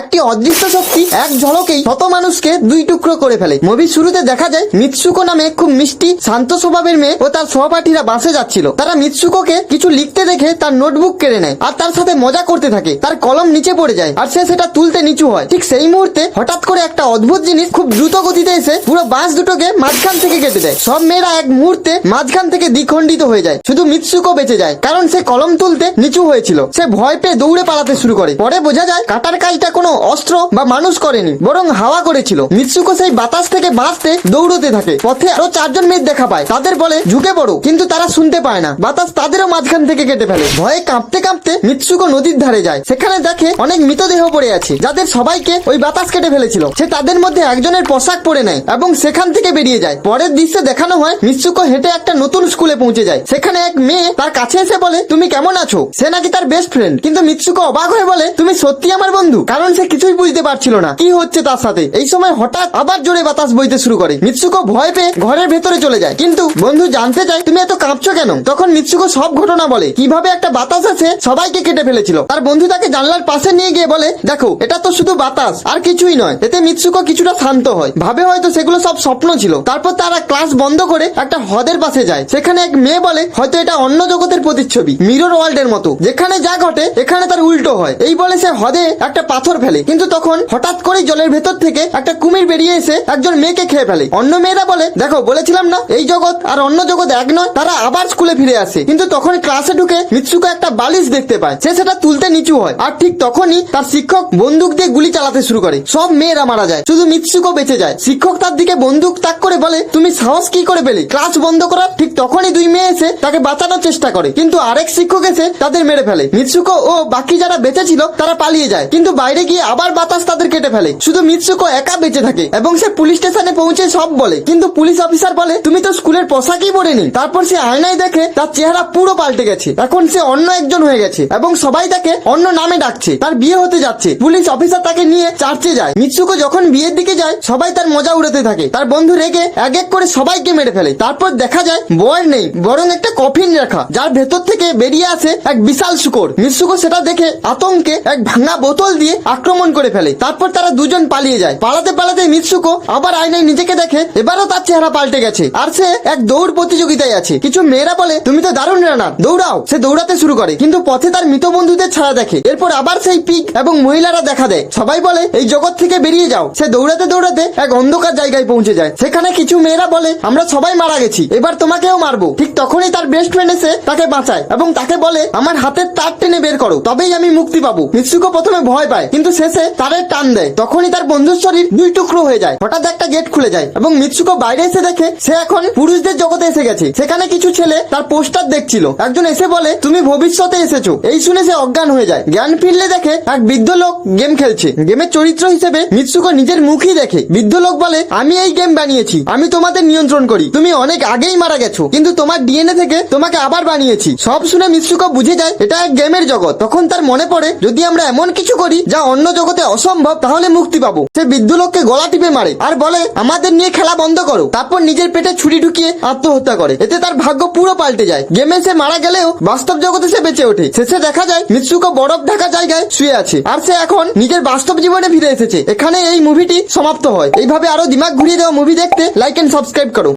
একটি অদৃশ্য শক্তি এক ঝলকেই শত মানুষকে দুই টুকরো করে ফেলে। মুভির শুরুতে দেখা যায়, মিৎসুকো নামে খুব মিষ্টি, শান্ত স্বভাবের মেয়ে ও তার সহপাঠীরা বাসে যাচ্ছিল। তারা মিৎসুকোকে কিছু লিখতে দেখে তার নোটবুক কেড়ে নেয় আর তার সাথে মজা করতে থাকে। তার কলম নিচে পড়ে যায় আর সে সেটা তুলতে নিচু হয়। ঠিক সেই মুহূর্তে হঠাৎ করে একটা অদ্ভুত জিনিস খুব দ্রুত গতিতে এসে পুরো বাঁশ দুটোকে মাঝখান থেকে কেটে দেয়। সব মেয়েরা এক মুহূর্তে মাঝখান থেকে দ্বিখণ্ডিত হয়ে যায়। শুধু মিৎসুকো বেঁচে যায়, কারণ সে কলম তুলতে নিচু হয়েছিল। সে ভয় পেয়ে দৌড়ে পালাতে শুরু করে। পরে বোঝা যায়, কাটার কাজটা কোনো অস্ত্র বা মানুষ করেনি, বরং হাওয়া করেছিল। মিৎসুকো সেই বাতাস থেকে বাঁচতে দৌড়তে থাকে। পথে আরও চারজন মেয়ে দেখা পায়। তাদের বলে, ঝুঁকে পড়ো। কিন্তু তারা শুনতে পায় না। বাতাস তাদেরও মাঝখান থেকে কেটে ফেলে। ভয়ে কাঁপতে কাঁপতে মিৎসুকো নদীর ধারে যায়। সেখানে দেখে অনেক মৃতদেহ পড়ে আছে, যাদের সবাইকে ওই বাতাস কেটে ফেলেছিল। সে তাদের মধ্যে একজনের পোশাক পরে নেয় এবং সেখান থেকে বেরিয়ে যায়। পরের দৃশ্যে দেখানো হয় মিৎসুকো হেঁটে একটা নতুন স্কুলে পৌঁছে যায়। সেখানে এক মেয়ে তার কাছে এসে বলে, তুমি কেমন আছো? সে নাকি তার বেস্ট ফ্রেন্ড কিন্তু মিৎসুকো অবাক হয়ে বলে, তুমি সত্যি আমার বন্ধু। কারণ সে কিছুই বুঝতে পারছিল না। কি হচ্ছে তার সাথে? এই সময় হঠাৎ আবার জোরে বাতাস বইতে শুরু করে। মিৎসুকো ভয় পেয়ে ঘরের ভেতরে চলে যায়। কিন্তু বন্ধু জানতে চায়, তুমি এত কাঁপছো কেন? তখন মিৎসুকো সব ঘটনা বলে। কীভাবে একটা বাতাস আছে সবাইকে কেটে ফেলেছিল। তার বন্ধু তাকে জানলার পাশে নিয়ে গিয়ে বলে, দেখো, এটা তো শুধু বাতাস, আর কিছুই নয়। এতে মিৎসুকো কিছুটা শান্ত হয়। ভাবে হয়তো সেগুলো সব স্বপ্ন ছিল। তারপর তারা ক্লাস বন্ধ করে একটা হ্রদের পাশে যায়। সেখানে এক মেয়ে বলে, হয়তো এটা অন্য জগতের প্রতিচ্ছবি, মিরর ওয়ার্ল্ডের মতো। যেখানে যা ঘটে, এখানে তার উল্টো হয়। এই বলে সে হ্রদে একটা পাথর ফেলে। কিন্তু তখন হঠাৎ করে জলের ভেতর থেকে একটা কুমির বেরিয়ে এসে একজন মেয়েকে খেয়ে ফেলে। অন্য মেয়েরা বলে, দেখো, বলেছিলাম না, এই জগৎ আর অন্য জগৎ এক নয়, তারা আবার স্কুলে ফিরে আসে। কিন্তু তখন ক্লাসে ঢুকে মিৎসুকো একটা বালিশ দেখতে পায়। সে সেটা তুলতে নিচু হয়। আর ঠিক তখনই তার শিক্ষক বন্দুক দিয়ে গুলি চালাতে শুরু করে। সব মেয়েরা মারা যায়। শুধু মিৎসুকো বেঁচে যায়। শিক্ষক তার দিকে বন্দুক তাক করে বলে, তুমি সাহস কি করে পেলে? ক্লাস বন্ধ করার ঠিক তখনই দুই মেয়ে এসে তাকে বাঁচানোর চেষ্টা করে। কিন্তু আরেক শিক্ষক এসে তাদের মেরে ফেলে। মিৎসুকো ও বাকি যারা বেঁচে ছিল, তারা পালিয়ে যায়। কিন্তু বাইরে গিয়ে আবার বাতাস তাদের কেটে ফেলে। শুধু মিৎসুকো একা বেঁচে থাকে এবং সে পুলিশ স্টেশনে পৌঁছে সব বলে। কিন্তু পুলিশ অফিসার বলে, তুমি তো স্কুলের পোশাকই পরেনি তারপর সে আয়নায় দেখে তার চেহারা পুরো পাল্টে গেছে। এখন সে অন্য একজন হয়ে গেছে এবং সবাই তাকে অন্য নামে ডাকছে। তার বিয়ে হতে যাচ্ছে। পুলিশ অফিসার তাকে নিয়ে চার্চে যায়। মিৎসুকো যখন বিয়ের দিকে যায়, সবাই তার মজা উড়াতে থাকে। তার বন্ধু রেগে এক এক করে সবাইকে মেরে ফেলে। তারপর দেখা যায় বয় নেই, বরং একটা কফিন রাখা, যার ভেতর থেকে বেরিয়ে আসে এক বিশাল শুকর। মিৎসুকো সেটা দেখে আতঙ্কে এক ভাঙা বোতল দিয়ে আক্রমণ করে ফেলে। তারপর তারা দুজন পালিয়ে যায়। পালাতে পালাতে মিৎসুকো আবার আয়নায় নিজেকে দেখে এবারও তার চেহারা পাল্টে গেছে। আর সে এক দৌড় প্রতিযোগিতায় আছে। কিছু মেয়েরা বলে, তুমি তো দারুণ রানার, দৌড়াও। সে দৌড়াতে শুরু করে, কিন্তু পথে তার মৃত বন্ধুদের ছাড়া দেখে। এরপর আবার সেই পিক এবং মহিলারা দেখা দেয়। সবাই বলে, এই জগৎ থেকে বেরিয়ে যাও। সে দৌড়াতে দৌড়াতে এক অন্ধকার জায়গায় পৌঁছে যায়। সেখানে কিছু মেয়েরা বলে, আমরা সবাই মারা গেছি, এবার তোমাকেও মারবো। ঠিক তখনই তার বেস্ট ফ্রেন্ড এসে তাকে বাঁচায় এবং তাকে বলে, আমার হাতের তার টেনে বের করো, তবেই আমি মুক্তি পাবো। মিৎসুকো প্রথমে ভয় পায়, কিন্তু শেষে তারের টান দেয়। তখনই তার বন্ধুর শরীর দুই টুকরো হয়ে যায়। হঠাৎ একটা গেট খুলে যায় এবং মিৎসুকো বাইরে এসে দেখে সে এখন পুরুষদের জগতে এসে গেছে। সেখানে কিছু ছেলে তার পোস্টার দেখছিল। একজন এসে বলে, তুমি ভবিষ্যতে এসেছ। এই শুনে সে অজ্ঞান হয়ে যায়। জ্ঞান ফিরলে দেখে এক বৃদ্ধ লোক গেম খেলছে। গেমের চরিত্র হিসেবে মিৎসুকো নিজের মুখই দেখে। বৃদ্ধ লোক বলে, আমি এই গেম বানিয়েছি। আমি তোমাদের নিয়ন্ত্রণ করি। তুমি অনেক আগেই মারা গেছো, কিন্তু তোমার ডিএনএ থেকে তোমাকে আবার বানিয়েছি। সব শুনে মিৎসুকো বুঝে যায়, এটা এক গেমের জগৎ। তখন তার মনে পড়ে, যদি আমরা এমন কিছু করি যা অন্য জগতে অসম্ভব, তাহলে মুক্তি পাবো। সে বৃদ্ধ লোককে গলা টিপে মারে আর বলে, আমাদের নিয়ে খেলা বন্ধ করো। তারপর নিজের পেটে ছুরি ঢুকিয়ে আত্মহত্যা করে। এতে তার ভাগ্য পুরো পাল্টে যায়। গেমে সে মারা গেলেও বাস্তব জগতে সে বেঁচে ওঠে। শেষে দেখা যায়, মিৎসুকো বরফ ঢাকা জায়গায় শুয়ে আছে। আর সে এখন নিজের বাস্তব জীবনে ফিরে এসেছে। এখানে এই মুভিটি সমাপ্ত হয়। এইভাবে আরও দিমাগ ঘুরিয়ে দেওয়া মুভি দেখতে লাইক এন্ড সাবস্ক্রাইব করো।